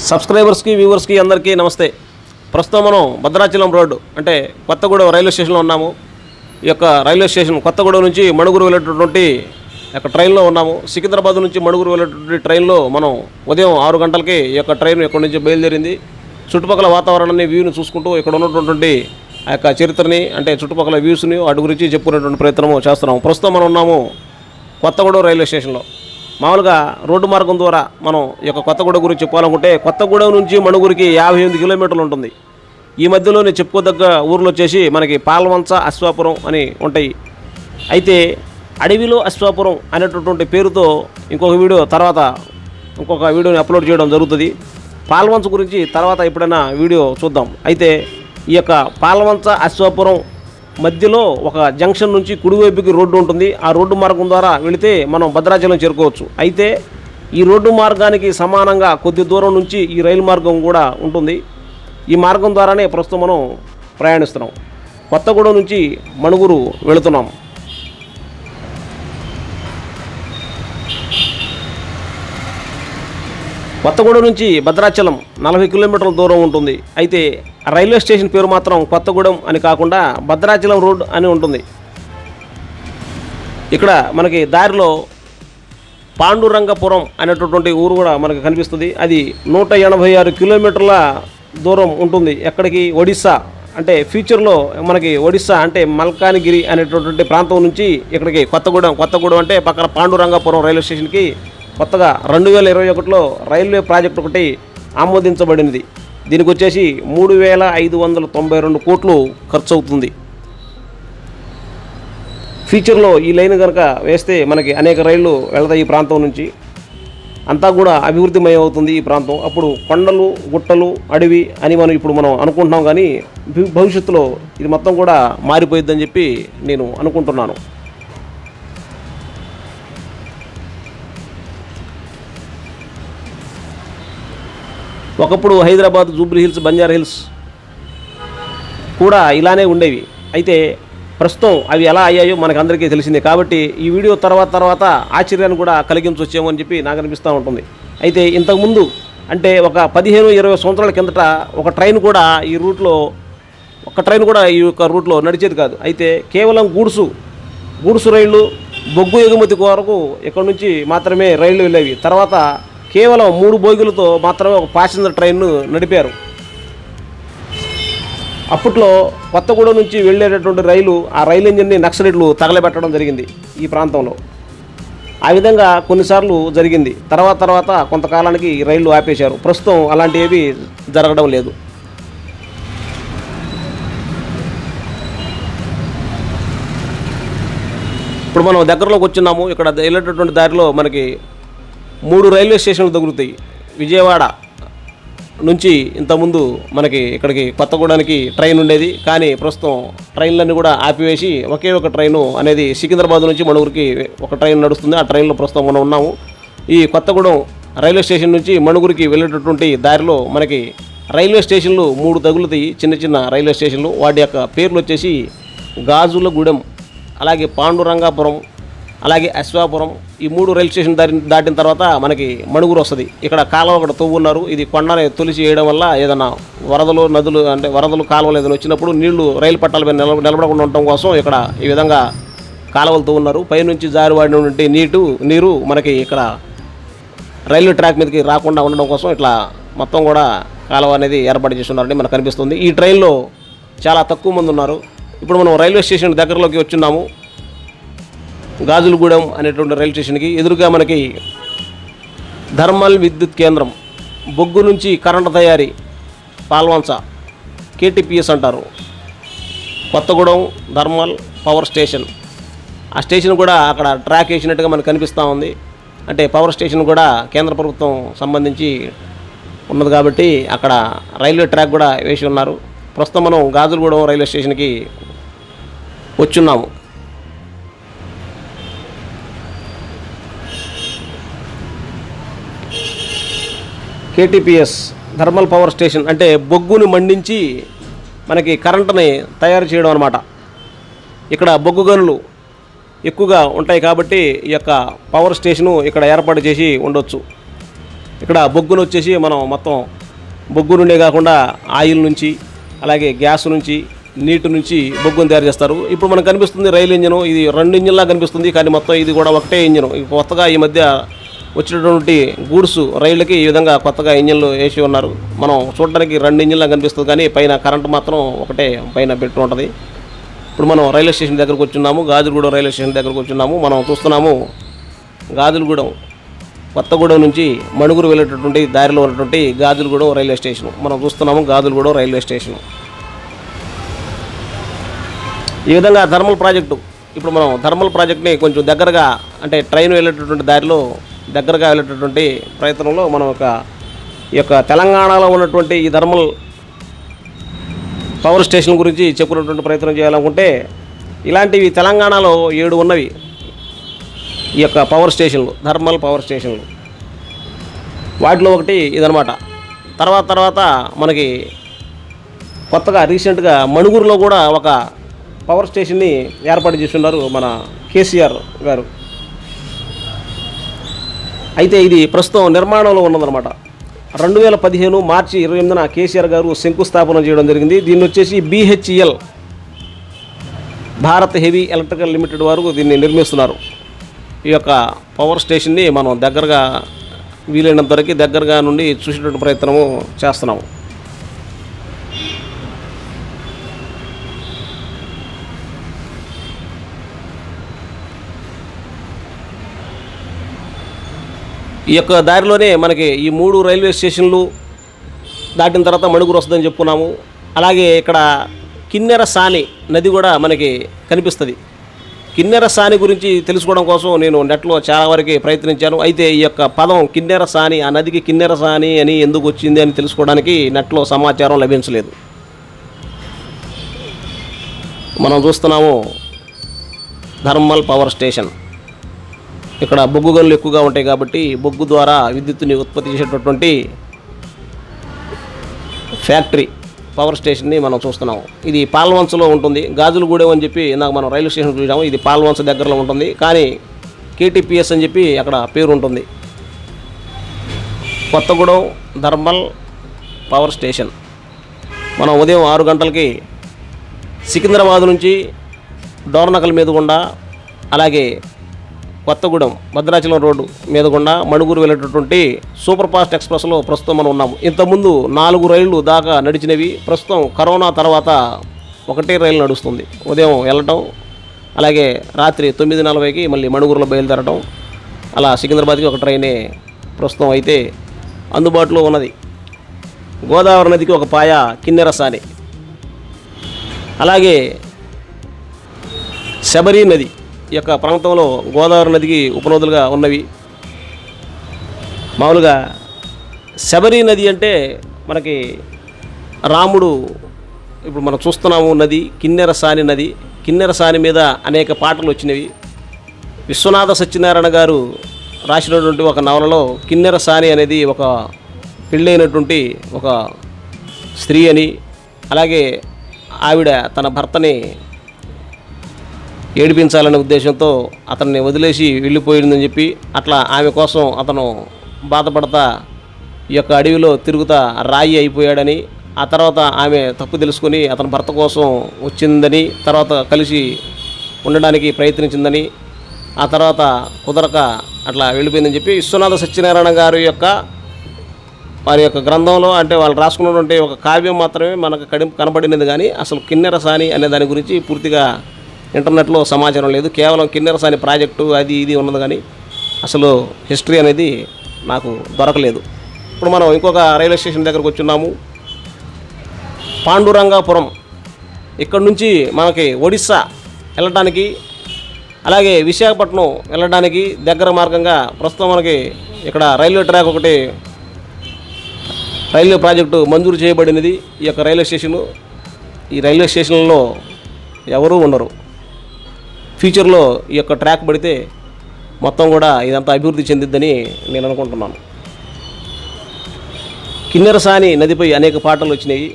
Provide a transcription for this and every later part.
సబ్స్క్రైబర్స్కి వ్యూవర్స్కి అందరికీ నమస్తే. ప్రస్తుతం మనం భద్రాచలం రోడ్డు అంటే కొత్తగూడెం రైల్వే స్టేషన్లో ఉన్నాము. ఈ యొక్క రైల్వే స్టేషన్ కొత్తగూడెం నుంచి మణుగురు వెళ్ళేటటువంటి యొక్క ట్రైన్లో ఉన్నాము. సికింద్రాబాద్ నుంచి మణుగురు వెళ్ళేటటువంటి ట్రైన్లో మనం ఉదయం ఆరు గంటలకి ఈ యొక్క ట్రైన్ ఇక్కడ నుంచి బయలుదేరింది. చుట్టుపక్కల వాతావరణాన్ని వ్యూని చూసుకుంటూ ఇక్కడ ఉన్నటువంటి ఆ యొక్క చరిత్రని అంటే చుట్టుపక్కల వ్యూస్ని వాటి గురించి చెప్పుకునేటువంటి ప్రయత్నము చేస్తున్నాము. ప్రస్తుతం మనం ఉన్నాము కొత్తగూడెం రైల్వే స్టేషన్లో. మామూలుగా రోడ్డు మార్గం ద్వారా మనం ఈ యొక్క కొత్తగూడ గురించి చెప్పాలనుకుంటే కొత్తగూడెం నుంచి మణుగురికి యాభై ఎనిమిది కిలోమీటర్లు ఉంటుంది. ఈ మధ్యలోనే చెప్పుకోదగ్గ ఊర్లు వచ్చేసి మనకి పాల్వంచ అశ్వాపురం అని ఉంటాయి. అయితే అడవిలో అశ్వాపురం అనేటటువంటి పేరుతో ఇంకొక వీడియో తర్వాత ఇంకొక వీడియోని అప్లోడ్ చేయడం జరుగుతుంది. పాల్వంచ గురించి తర్వాత ఎప్పుడైనా వీడియో చూద్దాం. అయితే ఈ యొక్క పాల్వంచ అశ్వాపురం మధ్యలో ఒక జంక్షన్ నుంచి కుడివైపుకి రోడ్డు ఉంటుంది. ఆ రోడ్డు మార్గం ద్వారా వెళితే మనం భద్రాచలం చేరుకోవచ్చు. అయితే ఈ రోడ్డు మార్గానికి సమానంగా కొద్ది దూరం నుంచి ఈ రైలు మార్గం కూడా ఉంటుంది. ఈ మార్గం ద్వారానే ప్రస్తుతం మనం ప్రయాణిస్తున్నాం. కొత్తగూడెం నుంచి మణుగురు వెళుతున్నాం. కొత్తగూడెం నుంచి భద్రాచలం నలభై కిలోమీటర్ల దూరం ఉంటుంది. అయితే రైల్వే స్టేషన్ పేరు మాత్రం కొత్తగూడెం అని కాకుండా భద్రాచలం రోడ్ అని ఉంటుంది. ఇక్కడ మనకి దారిలో పాండురంగపురం అనేటటువంటి ఊరు కూడా మనకు కనిపిస్తుంది. అది నూట ఎనభై ఆరు కిలోమీటర్ల దూరం ఉంటుంది. ఎక్కడికి? ఒడిస్సా. అంటే ఫ్యూచర్లో మనకి ఒడిస్సా అంటే మల్కానిగిరి అనేటటువంటి ప్రాంతం నుంచి ఇక్కడికి కొత్తగూడెం. కొత్తగూడెం అంటే పక్కన పాండురంగపురం రైల్వే స్టేషన్కి కొత్తగా రెండు వేల ఇరవై ఒకటిలో రైల్వే ప్రాజెక్ట్ ఒకటి ఆమోదించబడినది. దీనికి వచ్చేసి మూడు వేల ఐదు వందల తొంభై రెండు కోట్లు ఖర్చు అవుతుంది ఫ్యూచర్లో ఈ లైన్ కనుక వేస్తే మనకి అనేక రైళ్ళు వెళతాయి ఈ ప్రాంతం నుంచి. అంతా కూడా అభివృద్ధిమయం అవుతుంది ఈ ప్రాంతం. అప్పుడు కొండలు గుట్టలు అడవి అని మనం ఇప్పుడు మనం అనుకుంటున్నాం కానీ భవిష్యత్తులో ఇది మొత్తం కూడా మారిపోయిద్దని చెప్పి నేను అనుకుంటున్నాను. ఒకప్పుడు Hyderabad Jubilee Hills Banjara Hills కూడా ఇలానే ఉండేవి. అయితే ప్రస్తుతం అవి ఎలా అయ్యాయో మనకందరికీ తెలిసిందే. కాబట్టి ఈ వీడియో తర్వాత తర్వాత ఆశ్చర్యాన్ని కూడా కలిగించొచ్చేమో అని చెప్పి నాకు అనిపిస్తూ ఉంటుంది. అయితే ఇంతకుముందు అంటే ఒక పదిహేను ఇరవై సంవత్సరాల కిందట ఒక ట్రైన్ కూడా ఈ రూట్లో ఒక ట్రైన్ కూడా ఈ యొక్క రూట్లో నడిచేది కాదు. అయితే కేవలం గూడ్సు గూడుసు రైళ్ళు బొగ్గు ఎగుమతి వరకు ఇక్కడ నుంచి మాత్రమే రైళ్ళు వెళ్ళేవి. తర్వాత కేవలం మూడు బోగిలతో మాత్రమే ఒక ప్యాసింజర్ ట్రైన్ను నడిపారు. అప్పట్లో కొత్తగూడెం నుంచి వెళ్ళేటటువంటి రైలు ఆ రైలు ఇంజిన్ని నక్సలైట్లు తగలబెట్టడం జరిగింది ఈ ప్రాంతంలో. ఆ విధంగా కొన్నిసార్లు జరిగింది. తర్వాత తర్వాత కొంతకాలానికి రైళ్ళు ఆపేశారు. ప్రస్తుతం అలాంటివి జరగడం లేదు. ఇప్పుడు మనం దగ్గరలోకి వచ్చినాము. ఇక్కడ వెళ్ళేటటువంటి దారిలో మనకి మూడు రైల్వే స్టేషన్లు తగులుతాయి. విజయవాడ నుంచి ఇంతకుముందు మనకి ఇక్కడికి కొత్తగూడానికి ట్రైన్ ఉండేది. కానీ ప్రస్తుతం ట్రైన్లన్నీ కూడా ఆపివేసి ఒకే ఒక ట్రైను అనేది సికింద్రాబాద్ నుంచి మణుగురికి ఒక ట్రైన్ నడుస్తుంది. ఆ ట్రైన్లో ప్రస్తుతం మనం ఉన్నాము. ఈ కొత్తగూడెం రైల్వే స్టేషన్ నుంచి మణుగురికి వెళ్ళేటటువంటి దారిలో మనకి రైల్వే స్టేషన్లు మూడు తగులుతాయి. చిన్న చిన్న రైల్వే స్టేషన్లు. వాటి యొక్క పేర్లు వచ్చేసి గాజులగూడెం అలాగే పాండురంగాపురం అలాగే అశ్వాపురం ఈ మూడు రైల్ స్టేషన్ దాటి దాటిన తర్వాత మనకి మణుగురు వస్తుంది. ఇక్కడ కాలువ ఒకటి తవ్వున్నారు. ఇది కొండని తొలిచి వేయడం వల్ల ఏదైనా వరదలు నదులు అంటే వరదలు కాలువలు ఏదైనా వచ్చినప్పుడు నీళ్ళు రైలు పట్టాల మీద నిలబ నిలబడకుండా ఉండటం కోసం ఇక్కడ ఈ విధంగా కాలువలు తవ్వున్నారు. పైనుంచి జారివాడినటువంటి నీటు నీరు మనకి ఇక్కడ రైల్వే ట్రాక్ మీదకి రాకుండా ఉండడం కోసం ఇట్లా మొత్తం కూడా కాలువ అనేది ఏర్పాటు చేస్తున్నారని మనకు కనిపిస్తుంది ఈ ట్రైన్లో చాలా తక్కువ మంది ఉన్నారు. ఇప్పుడు మనం రైల్వే స్టేషన్ దగ్గరలోకి వచ్చున్నాము గాజులగూడెం అనేటువంటి రైల్వే స్టేషన్కి ఎదురుగా మనకి థర్మల్ విద్యుత్ కేంద్రం బొగ్గు నుంచి కరెంటు తయారీ పాల్వంచ కేటీపీఎస్ అంటారు. Kothagudem thermal power station. ఆ స్టేషన్ కూడా అక్కడ ట్రాక్ వేసినట్టుగా మనకు కనిపిస్తూ ఉంది. అంటే పవర్ స్టేషన్ కూడా కేంద్ర ప్రభుత్వం సంబంధించి ఉన్నది కాబట్టి అక్కడ రైల్వే ట్రాక్ కూడా వేసి ఉన్నారు. ప్రస్తుతం మనం గాజులగూడెం రైల్వే స్టేషన్కి వచ్చున్నాము. కేటీపీఎస్ థర్మల్ పవర్ స్టేషన్ అంటే బొగ్గును మండించి మనకి కరెంటుని తయారు చేయడం అనమాట ఇక్కడ బొగ్గు గనులు ఎక్కువగా ఉంటాయి కాబట్టి ఈ యొక్క పవర్ స్టేషను ఇక్కడ ఏర్పాటు చేసి ఉండొచ్చు. ఇక్కడ బొగ్గును వచ్చేసి మనం మొత్తం బొగ్గు నుండే కాకుండా ఆయిల్ నుంచి అలాగే గ్యాస్ నుంచి నీటి నుంచి బొగ్గును తయారు చేస్తారు. ఇప్పుడు మనకు కనిపిస్తుంది రైలు ఇంజను. ఇది రెండు ఇంజిన్లా కనిపిస్తుంది. కానీ మొత్తం ఇది కూడా ఒకటే ఇంజను. కొత్తగా ఈ మధ్య వచ్చినటువంటి గూడ్స్ రైళ్ళకి ఈ విధంగా కొత్తగా ఇంజిన్లు వేసి ఉన్నారు. మనం చూడడానికి రెండు ఇంజిన్లా కనిపిస్తుంది కానీ పైన కరెంట్ మాత్రం ఒకటే పైన పెట్టి ఉంటుంది. ఇప్పుడు మనం రైల్వే స్టేషన్ దగ్గరకు వచ్చున్నాము గాజులగూడెం రైల్వే స్టేషన్ దగ్గరకు వచ్చున్నాము మనం చూస్తున్నాము గాజులగూడెం కొత్తగూడెం నుంచి మణుగురు వెళ్ళేటటువంటి దారిలో ఉన్నటువంటి గాజులగూడెం రైల్వే స్టేషన్. మనం చూస్తున్నాము గాజులగూడెం రైల్వే స్టేషన్. ఈ విధంగా థర్మల్ ప్రాజెక్టు ఇప్పుడు మనం థర్మల్ ప్రాజెక్ట్ని కొంచెం దగ్గరగా అంటే ట్రైన్ వెళ్ళేటటువంటి దారిలో దగ్గరగా వెళ్ళేటటువంటి ప్రయత్నంలో మనం ఒక ఈ యొక్క తెలంగాణలో ఉన్నటువంటి ఈ థర్మల్ పవర్ స్టేషన్ గురించి చెప్పుకున్నటువంటి ప్రయత్నం చేయాలనుకుంటే ఇలాంటివి తెలంగాణలో ఏడు ఉన్నవి ఈ యొక్క పవర్ స్టేషన్లు థర్మల్ పవర్ స్టేషన్లు. వాటిలో ఒకటి ఇదనమాట తర్వాత తర్వాత మనకి కొత్తగా రీసెంట్గా మణుగూరులో కూడా ఒక పవర్ స్టేషన్ని ఏర్పాటు చేస్తున్నారు మన కేసీఆర్ గారు. అయితే ఇది ప్రస్తుతం నిర్మాణంలో ఉన్నదన్నమాట. రెండు వేల పదిహేను మార్చి ఇరవై ఎనిమిదిన కేసీఆర్ గారు శంకుస్థాపన చేయడం జరిగింది. దీన్ని వచ్చేసి BHEL Bharat heavy electrical limited వారు దీన్ని నిర్మిస్తున్నారు. ఈ యొక్క పవర్ స్టేషన్ని మనం దగ్గరగా వీలైనంత వరకు దగ్గరగా నుండి చూసేటువంటి ప్రయత్నము చేస్తున్నాము. ఈ యొక్క దారిలోనే మనకి ఈ మూడు రైల్వే స్టేషన్లు దాటిన తర్వాత మణుగురు వస్తుందని చెప్పుకున్నాము. అలాగే ఇక్కడ కిన్నెర సాని నది కూడా మనకి కనిపిస్తుంది. కిన్నెర సాని గురించి తెలుసుకోవడం కోసం నేను నెట్లో చాలా వరకు ప్రయత్నించాను. అయితే ఈ యొక్క పదం కిన్నెర సాని ఆ నదికి కిన్నెర సాని అని ఎందుకు వచ్చింది అని తెలుసుకోవడానికి నెట్లో సమాచారం లభించలేదు. మనం చూస్తున్నాము థర్మల్ పవర్ స్టేషన్. ఇక్కడ బొగ్గు గనులు ఎక్కువగా ఉంటాయి కాబట్టి బొగ్గు ద్వారా విద్యుత్తుని ఉత్పత్తి చేసేటటువంటి ఫ్యాక్టరీ పవర్ స్టేషన్ని మనం చూస్తున్నాం. ఇది పాల్వంచలో ఉంటుంది. గాజులగూడెం అని చెప్పి ఇందాక మనం రైల్వే స్టేషన్ చూసాము ఇది పాల్వంచ దగ్గరలో ఉంటుంది. కానీ కేటీపీఎస్ అని చెప్పి అక్కడ పేరు ఉంటుంది కొత్తగూడెం థర్మల్ పవర్ స్టేషన్ మనం ఉదయం ఆరు గంటలకి సికింద్రాబాద్ నుంచి డోర్నకల్ మీద గుండా అలాగే కొత్తగూడెం భద్రాచలం రోడ్డు మీద గుండా మణుగూరు వెళ్ళేటటువంటి సూపర్ ఫాస్ట్ ఎక్స్ప్రెస్లో ప్రస్తుతం మనం ఉన్నాము. ఇంతకుముందు నాలుగు రైళ్ళు దాకా నడిచినవి. ప్రస్తుతం కరోనా తర్వాత ఒకటే రైలు నడుస్తుంది. ఉదయం వెళ్ళటం అలాగే రాత్రి తొమ్మిది నలభైకి మళ్ళీ మణుగూరులో బయలుదేరటం అలా సికింద్రాబాద్కి ఒక ట్రైనే ప్రస్తుతం అయితే అందుబాటులో ఉన్నది. గోదావరి నదికి ఒక పాయ కిన్నెరసాని అలాగే శబరి నది ఈ యొక్క ప్రాంతంలో గోదావరి నదికి ఉపనదులుగా ఉన్నవి. మామూలుగా శబరి నది అంటే మనకి రాముడు ఇప్పుడు మనం చూస్తున్నాము నది కిన్నెరసాని నది. కిన్నెరసాని మీద అనేక పాటలు వచ్చినవి. విశ్వనాథ సత్యనారాయణ గారు రాసినటువంటి ఒక నవలలో కిన్నెరసాని అనేది ఒక పెళ్ళైనటువంటి ఒక స్త్రీ అని అలాగే ఆవిడ తన భర్తని ఏడిపించాలనే ఉద్దేశంతో అతన్ని వదిలేసి వెళ్ళిపోయిందని చెప్పి అట్లా ఆమె కోసం అతను బాధపడతా ఈ యొక్క అడవిలో తిరుగుతా రాయి అయిపోయాడని ఆ తర్వాత ఆమె తప్పు తెలుసుకొని అతని భర్త కోసం వచ్చిందని తర్వాత కలిసి ఉండడానికి ప్రయత్నించిందని ఆ తర్వాత కుదరక అట్లా వెళ్ళిపోయిందని చెప్పి విశ్వనాథ సత్యనారాయణ గారి యొక్క వారి యొక్క గ్రంథంలో అంటే వాళ్ళు రాసుకున్నటువంటి ఒక కావ్యం మాత్రమే మనకు కడి కనబడినది కానీ అసలు కిన్నెరసాని అనే దాని గురించి పూర్తిగా ఇంటర్నెట్లో సమాచారం లేదు. కేవలం కిన్నెరసాని ప్రాజెక్టు అది ఇది ఉన్నది కానీ అసలు హిస్టరీ అనేది నాకు దొరకలేదు. ఇప్పుడు మనం ఇంకొక రైల్వే స్టేషన్ దగ్గరకు వచ్చున్నాము. పాండురంగాపురం. ఇక్కడ నుంచి మనకి ఒడిస్సా వెళ్ళడానికి అలాగే విశాఖపట్నం వెళ్ళడానికి దగ్గర మార్గంగా ప్రస్తుతం మనకి ఇక్కడ రైల్వే ట్రాక్ ఒకటి రైల్వే ప్రాజెక్టు మంజూరు చేయబడినది ఈ యొక్క రైల్వే స్టేషను. ఈ రైల్వే స్టేషన్లో ఎవరూ ఉండరు. ఫ్యూచర్లో ఈ యొక్క ట్రాక్ పడితే మొత్తం కూడా ఇదంతా అభివృద్ధి చెందిద్దని నేను అనుకుంటున్నాను. కిన్నెరసాని నదిపై అనేక పాటలు వచ్చినాయి.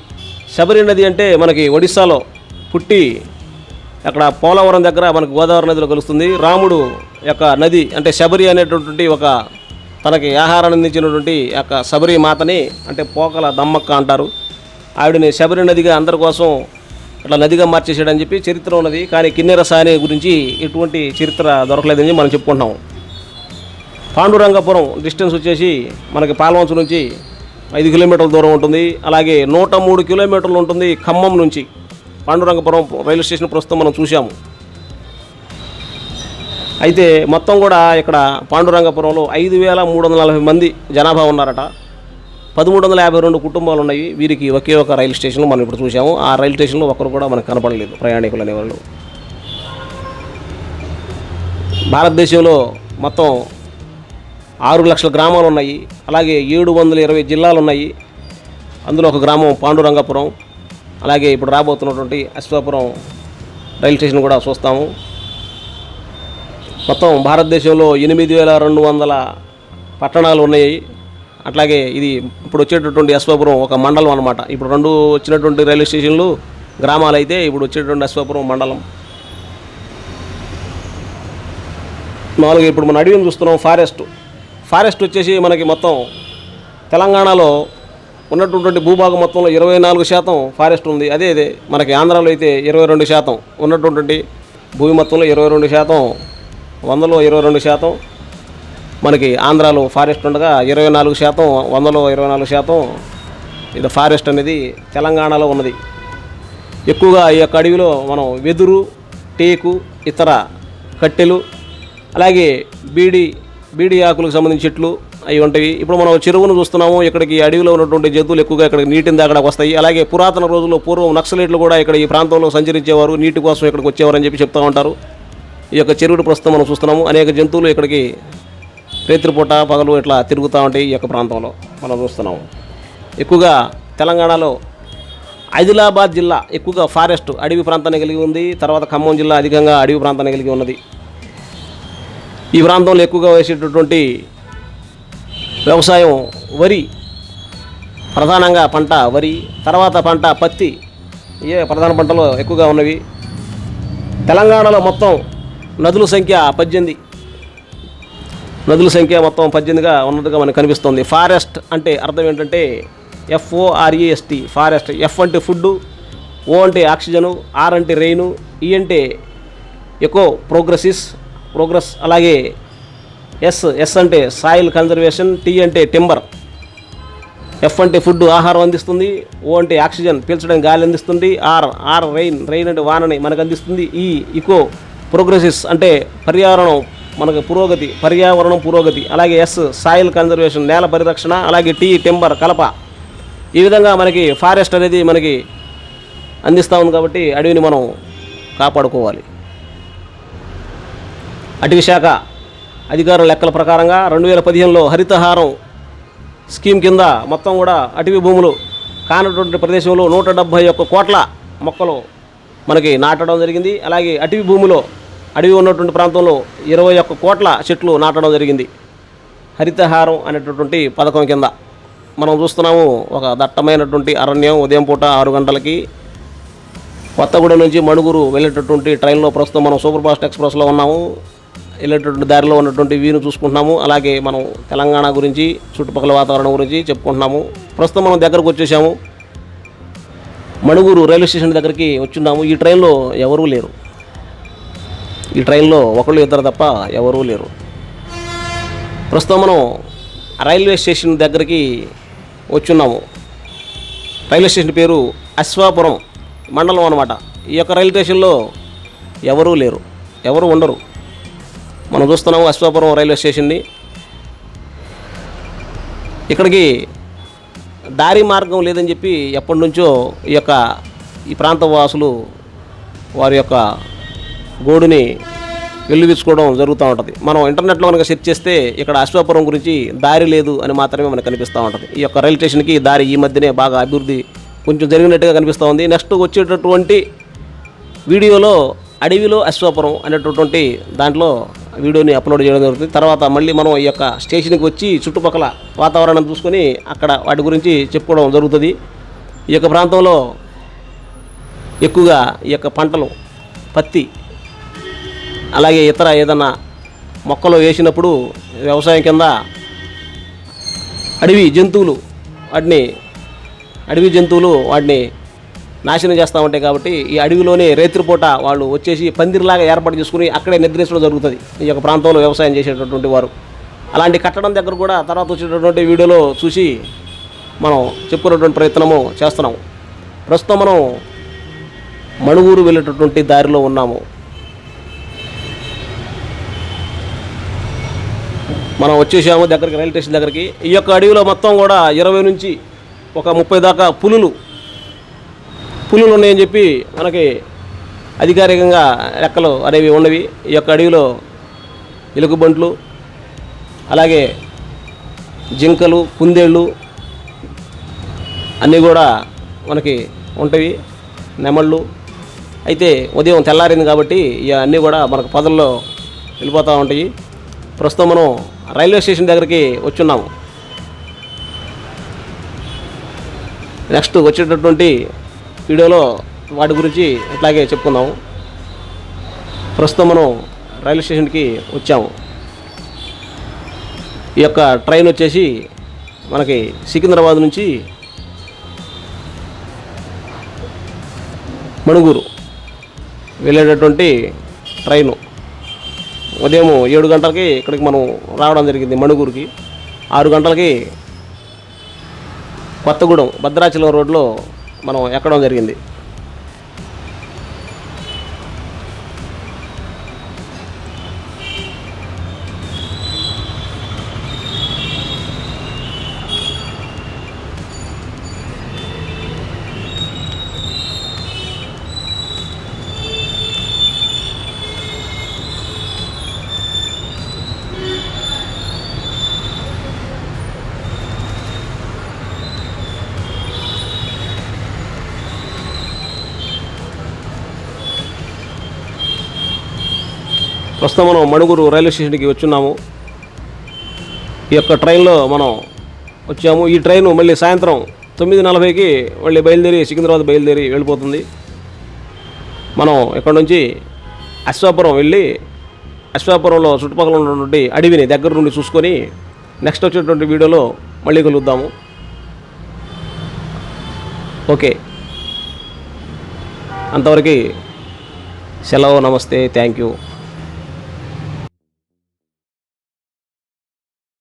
శబరి నది అంటే మనకి ఒడిస్సాలో పుట్టి అక్కడ పోలవరం దగ్గర మనకు గోదావరి నదిలో కలుస్తుంది. రాముడు యొక్క నది అంటే శబరి అనేటటువంటి ఒక తనకి ఆహారాన్ని అందించినటువంటి యొక్క శబరి మాతని అంటే పోకల దమ్మక్క అంటారు. ఆవిడని శబరి నదిగా అందరి కోసం అట్లా నదిగా మార్చేసాడని చెప్పి చరిత్ర ఉన్నది. కానీ కిన్నెర సాని గురించి ఎటువంటి చరిత్ర దొరకలేదని మనం చెప్పుకుంటున్నాం. పాండురంగపురం డిస్టెన్స్ వచ్చేసి మనకి పాల్వంచు నుంచి ఐదు కిలోమీటర్ల దూరం ఉంటుంది. అలాగే నూట మూడు కిలోమీటర్లు ఉంటుంది ఖమ్మం నుంచి. పాండురంగపురం రైల్వే స్టేషన్ ప్రస్తుతం మనం చూసాము అయితే మొత్తం కూడా ఇక్కడ పాండురంగపురంలో ఐదు వేల మూడు వందల నలభై మంది జనాభా ఉన్నారట. పదమూడు వందల యాభై రెండు కుటుంబాలు ఉన్నాయి వీరికి ఒకే ఒక రైలు స్టేషన్ మనం ఇప్పుడు చూసాము ఆ రైలు స్టేషన్లో ఒకరు కూడా మనకు కనపడలేదు ప్రయాణికులు అనేవాళ్ళు. భారతదేశంలో మొత్తం ఆరు లక్షల గ్రామాలు ఉన్నాయి అలాగే ఏడు వందల ఇరవై జిల్లాలు ఉన్నాయి అందులో ఒక గ్రామం పాండురంగపురం. అలాగే ఇప్పుడు రాబోతున్నటువంటి అశ్వాపురం రైలు స్టేషన్ కూడా చూస్తాము. మొత్తం భారతదేశంలో ఎనిమిది వేల రెండు వందల పట్టణాలు ఉన్నాయి అట్లాగే ఇది ఇప్పుడు వచ్చేటటువంటి అశ్వాపురం ఒక మండలం అనమాట ఇప్పుడు రెండు వచ్చినటువంటి రైల్వే స్టేషన్లు గ్రామాలు అయితే ఇప్పుడు వచ్చేటటువంటి అశ్వాపురం మండలం. మామూలుగా ఇప్పుడు మన అడవిని చూస్తున్నాం ఫారెస్ట్. ఫారెస్ట్ వచ్చేసి మనకి మొత్తం తెలంగాణలో ఉన్నటువంటి భూభాగం మొత్తంలో ఇరవై నాలుగు శాతం ఫారెస్ట్ ఉంది. అదే అదే మనకి ఆంధ్రాలో అయితే ఇరవై రెండు శాతం. ఉన్నటువంటి భూమి మొత్తంలో ఇరవై రెండు శాతం వందలో ఇరవై రెండు శాతం. మనకి ఆంధ్రాలో ఫారెస్ట్ ఉండగా ఇరవై నాలుగు శాతం వందలో ఇరవై నాలుగు శాతం ఇది ఫారెస్ట్ అనేది తెలంగాణలో ఉన్నది. ఎక్కువగా ఈ యొక్క అడవిలో మనం వెదురు టేకు ఇతర కట్టెలు అలాగే బీడి బీడి ఆకులకు సంబంధించిన చెట్లు అవి ఉంటాయి. ఇప్పుడు మనం చెరువును చూస్తున్నాము ఇక్కడికి అడవిలో ఉన్నటువంటి జంతువులు ఎక్కువగా ఇక్కడ నీటిని దాకడానికి వస్తాయి. అలాగే పురాతన రోజుల్లో పూర్వం నక్సలైట్లు కూడా ఇక్కడ ఈ ప్రాంతంలో సంచరించేవారు నీటి కోసం ఇక్కడికి వచ్చేవారు అని చెప్పి చెప్తూ ఉంటారు. ఈ యొక్క చెరువుడు ప్రస్తుతం మనం చూస్తున్నాము. అనేక జంతువులు ఇక్కడికి రేత్రిపూట పగలు ఇట్లా తిరుగుతూ ఉంటాయి ఈ యొక్క ప్రాంతంలో మనం చూస్తున్నాము. ఎక్కువగా తెలంగాణలో ఆదిలాబాద్ జిల్లా ఎక్కువగా ఫారెస్ట్ అడవి ప్రాంతాన్ని కలిగి ఉంది. తర్వాత ఖమ్మం జిల్లా అధికంగా అడవి ప్రాంతాన్ని కలిగి ఉన్నది. ఈ ప్రాంతంలో ఎక్కువగా వేసేటటువంటి వ్యవసాయం వరి ప్రధానంగా పంట వరి తర్వాత పంట పత్తి ఏ ప్రధాన పంటలు ఎక్కువగా ఉన్నవి. తెలంగాణలో మొత్తం నదుల సంఖ్య పద్దెనిమిది. నదుల సంఖ్య మొత్తం పద్దెనిమిదిగా ఉన్నట్టుగా మనకు కనిపిస్తుంది. ఫారెస్ట్ అంటే అర్థం ఏంటంటే ఎఫ్ఓఆర్ఈఎస్టీ ఫారెస్ట్. ఎఫ్ అంటే ఫుడ్ ఓ అంటే ఆక్సిజను ఆర్ అంటే రెయిను ఈ అంటే ఎకో ప్రోగ్రెసిస్ ప్రోగ్రెస్ అలాగే ఎస్ ఎస్ అంటే సాయిల్ కన్జర్వేషన్ టీ అంటే టింబర్. ఎఫ్ అంటే ఫుడ్ ఆహారం అందిస్తుంది ఓ అంటే ఆక్సిజన్ పీల్చడానికి గాలి అందిస్తుంది ఆర్ ఆర్ రెయిన్ రెయిన్ అంటే వానని మనకు అందిస్తుంది. ఈ ఇకో ప్రోగ్రెసిస్ అంటే పర్యావరణం మనకు పురోగతి పర్యావరణం పురోగతి అలాగే ఎస్ సాయిల్ కన్జర్వేషన్ నేల పరిరక్షణ అలాగే టీ టింబర్ కలప. ఈ విధంగా మనకి ఫారెస్ట్ అనేది మనకి అందిస్తూ ఉంది కాబట్టి అడవిని మనం కాపాడుకోవాలి. అటవీ శాఖ అధికారుల లెక్కల ప్రకారంగా రెండు వేల పదిహేనులో హరితహారం స్కీమ్ కింద మొత్తం కూడా అటవీ భూములు కానటువంటి ప్రదేశంలో నూట డెబ్భై ఒక్క కోట్ల మొక్కలు మనకి నాటడం జరిగింది. అలాగే అటవీ భూమిలో అడవి ఉన్నటువంటి ప్రాంతంలో ఇరవై ఒక్క కోట్ల చెట్లు నాటడం జరిగింది. హరితహారం అనేటటువంటి పథకం కింద. మనం చూస్తున్నాము ఒక దట్టమైనటువంటి అరణ్యం ఉదయం పూట ఆరు గంటలకి కొత్తగూడెం నుంచి మణుగురు వెళ్ళేటటువంటి ట్రైన్లో ప్రస్తుతం మనం సూపర్ ఫాస్ట్ ఎక్స్ప్రెస్లో ఉన్నాము. వెళ్ళేటటువంటి దారిలో ఉన్నటువంటి వీను చూసుకుంటున్నాము. అలాగే మనం తెలంగాణ గురించి చుట్టుపక్కల వాతావరణం గురించి చెప్పుకుంటున్నాము. ప్రస్తుతం మనం దగ్గరకు వచ్చేసాము. మణుగూరు రైల్వే స్టేషన్ దగ్గరికి వచ్చున్నాము ఈ ట్రైన్లో ఎవరూ లేరు. ఈ ట్రైన్లో ఒకళ్ళు ఇద్దరు తప్ప ఎవరూ లేరు. ప్రస్తుతం మనం రైల్వే స్టేషన్ దగ్గరికి వచ్చున్నాము. రైల్వే స్టేషన్ పేరు అశ్వాపురం మండలం అనమాట ఈ యొక్క రైల్వే స్టేషన్లో ఎవరూ లేరు. ఎవరు ఉండరు. మనం చూస్తున్నాము అశ్వాపురం రైల్వే స్టేషన్ని. ఇక్కడికి దారి మార్గం లేదని చెప్పి ఎప్పటి నుంచో ఈ యొక్క ఈ ప్రాంత వాసులు వారి యొక్క గోడుని వెల్లువిచ్చుకోవడం జరుగుతూ ఉంటుంది. మనం ఇంటర్నెట్లో కనుక సెర్చ్ చేస్తే ఇక్కడ అశ్వాపురం గురించి దారి లేదు అని మాత్రమే మనకు కనిపిస్తూ ఉంటుంది. ఈ యొక్క రైలు స్టేషన్కి దారి ఈ మధ్యనే బాగా అభివృద్ధి కొంచెం జరిగినట్టుగా కనిపిస్తూ ఉంది. నెక్స్ట్ వచ్చేటటువంటి వీడియోలో అడవిలో అశ్వాపురం అనేటటువంటి దాంట్లో వీడియోని అప్లోడ్ చేయడం జరుగుతుంది. తర్వాత మళ్ళీ మనం ఈ యొక్క స్టేషన్కి వచ్చి చుట్టుపక్కల వాతావరణం చూసుకొని అక్కడ వాటి గురించి చెప్పుకోవడం జరుగుతుంది. ఈ యొక్క ప్రాంతంలో ఎక్కువగా ఈ యొక్క పంటలు పత్తి అలాగే ఇతర ఏదైనా మొక్కలు వేసినప్పుడు వ్యవసాయం కింద అడవి జంతువులు వాటిని అడవి జంతువులు వాటిని నాశనం చేస్తూ ఉంటాయి కాబట్టి ఈ అడవిలోనే రేత్రిపూట వాళ్ళు వచ్చేసి పందిరిలాగా ఏర్పాటు చేసుకుని అక్కడే నిద్రించడం జరుగుతుంది. ఈ యొక్క ప్రాంతంలో వ్యవసాయం చేసేటటువంటి వారు. అలాంటి కట్టడం దగ్గర కూడా తర్వాత వచ్చేటటువంటి వీడియోలో చూసి మనం చెప్పుకునేటువంటి ప్రయత్నము చేస్తున్నాం ప్రస్తుతం మనం మణుగూరు వెళ్ళేటటువంటి దారిలో ఉన్నాము. మనం వచ్చేసాము దగ్గరికి రైల్వే స్టేషన్ దగ్గరికి. ఈ యొక్క అడవిలో మొత్తం కూడా ఇరవై నుంచి ఒక ముప్పై దాకా పులులు పులులు ఉన్నాయని చెప్పి మనకి అధికారికంగా లెక్కలు అనేవి ఉన్నవి. ఈ యొక్క అడవిలో ఎలుగుబంట్లు అలాగే జింకలు కుందేళ్ళు అన్నీ కూడా మనకి ఉంటవి. నెమళ్ళు. అయితే ఉదయం తెల్లారింది కాబట్టి ఇక అన్నీ కూడా మనకు పొదల్లో వెళ్ళిపోతూ ఉంటాయి. ప్రస్తుతం మనం రైల్వే స్టేషన్ దగ్గరికి వచ్చున్నాము. నెక్స్ట్ వచ్చేటటువంటి వీడియోలో వాటి గురించి ఇట్లాగే చెప్పుకుందాము. ప్రస్తుతం మనం రైల్వే స్టేషన్కి వచ్చాము. ఈ యొక్క ట్రైన్ వచ్చేసి మనకి సికింద్రాబాద్ నుంచి మణుగూరు వెళ్ళేటటువంటి ట్రైను. ఉదయం ఏడు గంటలకి ఇక్కడికి మనం రావడం జరిగింది మణుగూరుకి. ఆరు గంటలకి కొత్తగూడెం భద్రాచలం రోడ్లో మనం ఎక్కడం జరిగింది. ప్రస్తుతం మనం మణుగూరు రైల్వే స్టేషన్కి వచ్చున్నాము. ఈ యొక్క ట్రైన్లో మనం వచ్చాము. ఈ ట్రైన్ మళ్ళీ సాయంత్రం తొమ్మిది నలభైకి మళ్ళీ బయలుదేరి సికింద్రాబాద్ బయలుదేరి వెళ్ళిపోతుంది. మనం ఇక్కడ నుంచి? అశ్వాపురం వెళ్ళి అశ్వాపురంలో చుట్టుపక్కల ఉన్నటువంటి అడవిని దగ్గర నుండి చూసుకొని నెక్స్ట్ వచ్చేటువంటి వీడియోలో మళ్ళీ కలుద్దాము. ఓకే. అంతవరకు సెలవు నమస్తే థ్యాంక్ యూ.